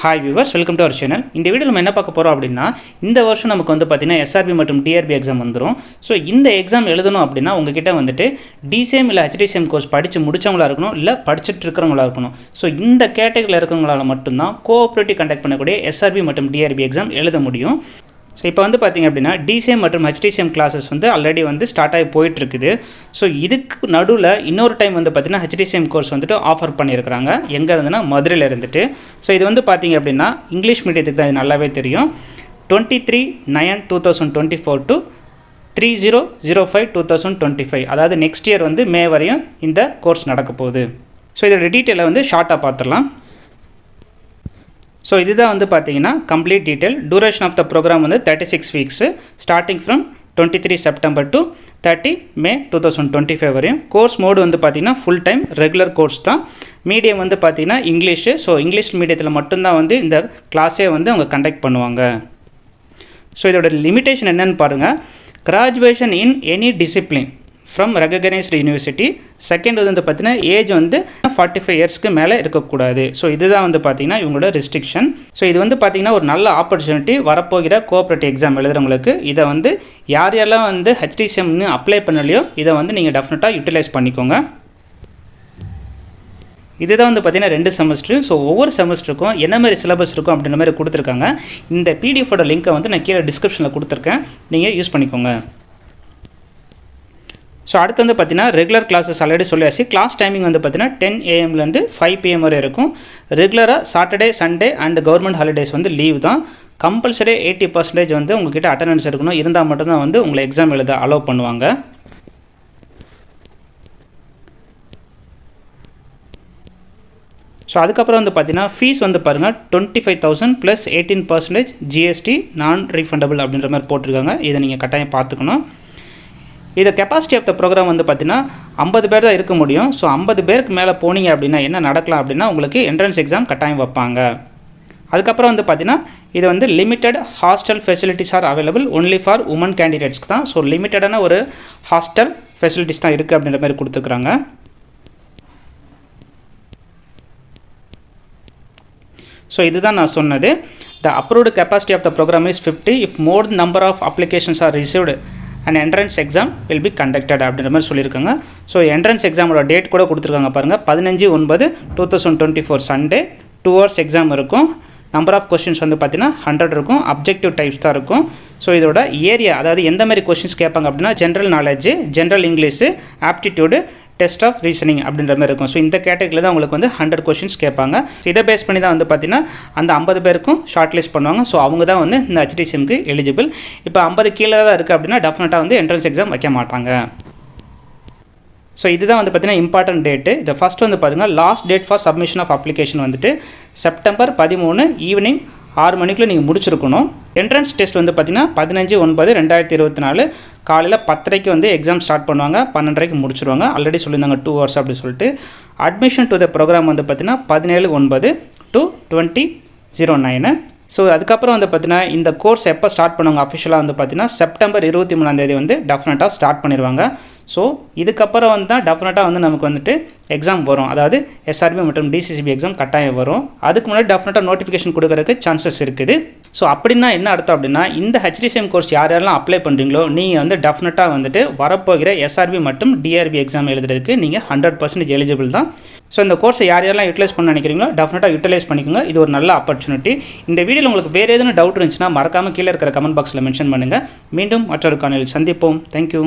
Hi viewers welcome to our channel இந்த video நம்ம என்ன பார்க்க போகிறோம் அப்படின்னா இந்த வருஷம் நமக்கு வந்து பார்த்தீங்கன்னா எஸ்ஆர்பி மற்றும் டிஆர்பி எக்ஸாம் வந்துடும் ஸோ இந்த எக்ஸாம் எழுதணும் அப்படின்னா உங்ககிட்ட வந்துட்டு டிசிஎம் இல்லை ஹெச்டிசிஎம் கோர்ஸ் படித்து முடிச்சவங்களா இருக்கணும் இல்லை படிச்சுட்டு இருக்கிறவங்களா இருக்கணும். ஸோ இந்த கேட்டகரியில் இருக்கிறவங்களால மட்டும்தான் கோஆப்ரேட்டிவ் கண்டக்ட் பண்ணக்கூடிய எஸ்ஆர்பி மற்றும் டிஆர்பி எக்ஸாம் எழுத முடியும். ஸோ இப்போ வந்து பார்த்தீங்க அப்படின்னா டிசிஎம் மற்றும் ஹெச்டிசிஎம் கிளாஸஸ் வந்து ஆல்ரெடி வந்து ஸ்டார்ட் ஆகி போயிட்டுருக்குது. ஸோ இதுக்கு நடுவில் இன்னொரு டைம் வந்து பார்த்திங்கன்னா ஹெச்டிசிஎம் கோர்ஸ் வந்துட்டு ஆஃபர் பண்ணியிருக்கிறாங்க. எங்கே இருந்துன்னா மதுரையில் இருந்துட்டு. ஸோ இது வந்து பார்த்தீங்க அப்படின்னா இங்கிலீஷ் மீடியத்துக்கு தான் இது நல்லாவே தெரியும். Twenty three nine two thousand twenty four to three zero zero five two thousand twenty five அதாவது நெக்ஸ்ட் இயர் வந்து மே வரையும் இந்த கோர்ஸ் நடக்க போகுது. ஸோ இதோட டீட்டெயிலை வந்து ஷார்ட்டாக பார்த்துடலாம் ஸோ இதுதான் வந்து பார்த்தீங்கன்னா complete detail duration of the programme வந்து thirty six weeks starting from twenty three September to thirty May two thousand twenty five வரையும். கோர்ஸ் மோடு வந்து பார்த்தீங்கன்னா ஃபுல் டைம் ரெகுலர் கோர்ஸ் தான். மீடியம் வந்து பார்த்தீங்கன்னா இங்கிலீஷு ஸோ இங்கிலீஷ் மீடியத்தில் மட்டும்தான் வந்து இந்த கிளாஸே வந்து அவங்க கண்டக்ட் பண்ணுவாங்க. ஸோ இதோட லிமிட்டேஷன் என்னன்னு பாருங்கள் graduation in any discipline from recognised university second வந்து பார்த்தீங்கன்னா ஏஜ் வந்து ஃபார்ட்டி ஃபைவ் இயர்ஸ்க்கு மேலே இருக்கக்கூடாது. ஸோ இதுதான் வந்து பார்த்தீங்கன்னா இவங்களோட ரெஸ்ட்ரிக்ஷன் ஸோ இது வந்து பார்த்தீங்கன்னா ஒரு நல்ல ஆப்பர்ச்சுனிட்டி வரப்போகிற கோஆப்ரேட்டிவ் எக்ஸாம் எழுதுறவங்களுக்கு. இதை வந்து யார் யாரெல்லாம் வந்து ஹெச்டிசிஎம்னு அப்ளை பண்ணலையோ இதை வந்து நீங்கள் டெஃபினட்டாக யூட்டிலைஸ் பண்ணிக்கோங்க. இதுதான் வந்து பார்த்தீங்கன்னா ரெண்டு செமஸ்டர் ஸோ ஒவ்வொரு செமஸ்டருக்கும் என்ன மாதிரி சிலபஸ் இருக்கும் அப்படின்ற மாதிரி கொடுத்துருக்காங்க. இந்த பிடிஎஃபோட லிங்க்கை வந்து நான் கீழே டிஸ்கிரிப்ஷனில் கொடுத்துருக்கேன். நீங்கள் யூஸ் பண்ணிக்கோங்க. ஸோ அடுத்து வந்து பார்த்தீங்கன்னா ரெகுலர் கிளாஸஸ் ஆல்ரெடி சொல்லியாச்சு. கிளாஸ் டைமிங் வந்து பார்த்தீங்கன்னா டென் ஏஎம்லேருந்து ஃபைவ் பிஎம் வரை இருக்கும். ரெகுலராக Saturday Sunday and government holidays வந்து லீவ் தான். கம்பல்சரி எயிட்டி பர்சன்டேஜ் வந்து உங்ககிட்ட அட்டண்டன்ஸ் இருக்கணும் இருந்தால் மட்டும்தான் வந்து உங்களை எக்ஸாம் எழுத அலோவ் பண்ணுவாங்க. ஸோ அதுக்கப்புறம் வந்து பார்த்தீங்கன்னா ஃபீஸ் வந்து பாருங்கள் twenty five thousand plus eighteen percentage GST non refundable அப்படின்ற மாதிரி போட்டிருக்காங்க. இதை நீங்கள் கட்டாயம் பார்த்துக்கணும். இதை கெப்பாசிட்டி ஆஃப் த ப்ரோக்ராம் வந்து பார்த்தீங்கன்னா ஐம்பது பேர் தான் இருக்க முடியும். ஸோ ஐம்பது பேருக்கு மேலே போனீங்க அப்படின்னா என்ன நடக்கலாம் அப்படின்னா உங்களுக்கு என்ட்ரன்ஸ் எக்ஸாம் கட்டாயம் வைப்பாங்க. அதுக்கப்புறம் வந்து பார்த்தீங்கன்னா இது வந்து limited hostel facilities are available only for women கேண்டிடேட்ஸ்க்கு தான். ஸோ லிமிட்டடான ஒரு ஹாஸ்டல் ஃபெசிலிட்டிஸ் தான் இருக்குது அப்படின்ற மாதிரி கொடுத்துருக்குறாங்க. ஸோ இதுதான் நான் சொன்னது. The approved capacity of the programme is fifty if more number of applications are received and entrance exam will be conducted அப்படின்ற மாதிரி சொல்லியிருக்காங்க. ஸோ என்ட்ரன்ஸ் எக்ஸாமோட டேட் கூட கொடுத்துருக்காங்க பாருங்கள் பதினஞ்சு ஒன்பது two thousand twenty four Sunday two hours exam இருக்கும். Number of questions வந்து பார்த்தீங்கன்னா ஹண்ட்ரட் இருக்கும். அப்ஜெக்டிவ் டைப்ஸ் தான் இருக்கும். ஸோ இதோட ஏரியா அதாவது எந்த மாதிரி கொஸ்டின்ஸ் கேட்பாங்க அப்படின்னா general knowledge general English aptitude test of reasoning அப்படின்ற மாதிரி இருக்கும். ஸோ இந்த கேட்டகரியில் தான் உங்களுக்கு வந்து ஹண்ட்ரட் கொஷின்ஸ் கேட்பாங்க. இதை பேஸ் பண்ணி தான் வந்து பார்த்தீங்கன்னா அந்த ஐம்பது பேருக்கும் ஷார்ட் லிஸ்ட் பண்ணுவாங்க. ஸோ அவங்க தான் வந்து இந்த ஹெச்டிசிஎம்க்கு எலிஜிபிள் இப்போ ஐம்பது கீழே தான் இருக்குது அப்படின்னா டெஃபினட்டாக வந்து என்ட்ரன்ஸ் எக்ஸாம் வைக்க மாட்டாங்க. ஸோ இதுதான் வந்து பார்த்தீங்கன்னா இம்பார்ட்டன்ட் டேட்டு இதை ஃபஸ்ட் வந்து பார்த்தீங்கன்னா last date for submission of application வந்துட்டு செப்டம்பர் பதிமூணு ஈவினிங் ஆறு மணிக்குள்ளே நீங்கள் முடிச்சிருக்கணும். என்ட்ரன்ஸ் டெஸ்ட் வந்து பார்த்தீங்கன்னா பதினஞ்சு ஒன்பது ரெண்டாயிரத்தி இருபத்தி நாலு. காலையில் பத்தரைக்கு வந்து எக்ஸாம் ஸ்டார்ட் பண்ணுவாங்க. பன்னெண்டரைக்கு முடிச்சிருவாங்க. ஆல்ரெடி சொல்லியிருந்தாங்க டூ ஹவர்ஸ் அப்படி சொல்லிட்டு. அட்மிஷன் டு த ப்ரோக்ராம் வந்து பார்த்தீங்கன்னா பதினேழு ஒன்பது to twenty zero nine so அதுக்கப்புறம் வந்து பார்த்தீங்கன்னா இந்த கோர்ஸ் எப்போ ஸ்டார்ட் பண்ணுவாங்க? அஃபிஷியலாக வந்து பார்த்தீங்கன்னா செப்டம்பர் இருபத்தி மூணாந்தேதி வந்து டெஃபினட்டாக ஸ்டார்ட் பண்ணிடுவாங்க ஸோ இதுக்கப்புறம் வந்து தான் டெஃபினட்டாக வந்து நமக்கு வந்துட்டு எக்ஸாம் வரும். அதாவது எஸ்ஆர்பி மற்றும் டிசிசிபி எக்ஸாம் கட்டாயம் வரும். அதுக்கு முன்னாடி டெஃபினட்டாக நோட்டிஃபிகேஷன் கொடுக்கறதுக்கு சான்சஸ் இருக்குது. ஸோ அப்படின்னா என்ன அர்த்தம் அப்படின்னா இந்த ஹெச்டிசிஎம் கோர்ஸ் யார் யாரெல்லாம் அப்ளை பண்ணுறீங்களோ நீங்கள் வந்து டெஃபினட்டாக வந்துட்டு வரப்போகிற எஸ்ஆர்பி மற்றும் டிஆர்பி எக்ஸாம் எழுதுறதுக்கு நீங்கள் ஹண்ட்ரட் பர்சன்டேஜ் எலிஜிபிள் தான். ஸோ இந்த கோர்ஸை யார் யாரெல்லாம் யூட்டிலைஸ் பண்ண நினைக்கிறீங்களோ டெஃபினட்டாக யூட்டிலைஸ் பண்ணிக்கோங்க. இது ஒரு நல்ல ஆப்பர்ச்சுனிட்டி இந்த வீடியோவில் உங்களுக்கு வேறு எதுனா டவுட் இருந்துச்சுன்னா மறக்காமல் கீழே இருக்கிற கமெண்ட் பாக்ஸில் மென்ஷன் பண்ணுங்கள் மீண்டும் மற்றொரு காணொலியில் சந்திப்போம். தேங்க்யூ